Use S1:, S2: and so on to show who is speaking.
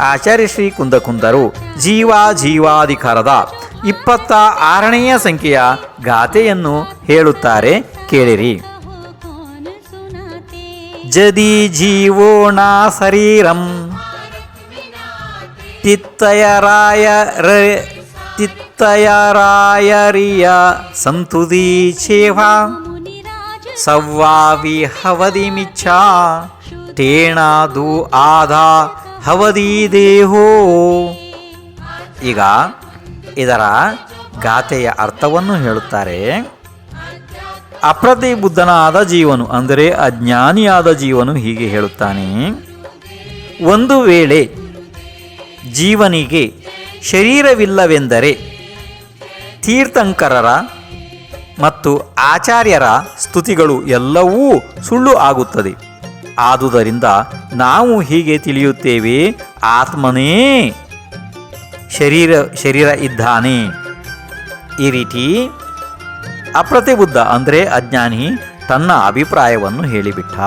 S1: ಆಚಾರ್ಯ ಶ್ರೀ ಕುಂದಕುಂದರು ಜೀವ ಜೀವಾಧಿಕಾರದ ಇಪ್ಪತ್ತ ಆರನೆಯ ಸಂಖ್ಯೆಯ ಗಾಥೆಯನ್ನು ಹೇಳುತ್ತಾರೆ. ಕೇಳಿರಿ. ಜದಿ ಜೀವೋಣ ಶರೀರಂ ತಿತ್ತಯರಾಯ ತಿತ್ತಯರಾಯರಿಯ ಸಂತುದಿ
S2: ಸೇವಾ
S1: ಸವ್ವಾವಿ ಹವದಿಮಿಚ್ಛಾ ಟೇಣಾದು ಆಧಾ ಹವದಿ ದೇಹೋ. ಈಗ ಇದರ ಗಾಥೆಯ ಅರ್ಥವನ್ನು ಹೇಳುತ್ತಾರೆ. ಅಪ್ರತಿ ಬುದ್ಧನಾದ ಜೀವನು, ಅಂದರೆ ಅಜ್ಞಾನಿಯಾದ ಜೀವನು ಹೀಗೆ ಹೇಳುತ್ತಾನೆ. ಒಂದು ವೇಳೆ ಜೀವನಿಗೆ ಶರೀರವಿಲ್ಲವೆಂದರೆ ತೀರ್ಥಂಕರರ ಮತ್ತು ಆಚಾರ್ಯರ ಸ್ತುತಿಗಳು ಎಲ್ಲವೂ ಸುಳ್ಳು ಆಗುತ್ತದೆ. ಆದುದರಿಂದ ನಾವು ಹೀಗೆ ತಿಳಿಯುತ್ತೇವೆ, ಆತ್ಮನೇ ಶರೀರ ಶರೀರ ಇದ್ದಾನೆ. ಈ ರೀತಿ ಅಪ್ರತಿಬುದ್ಧ ಅಂದರೆ ಅಜ್ಞಾನಿ ತನ್ನ ಅಭಿಪ್ರಾಯವನ್ನು ಹೇಳಿಬಿಟ್ಟ.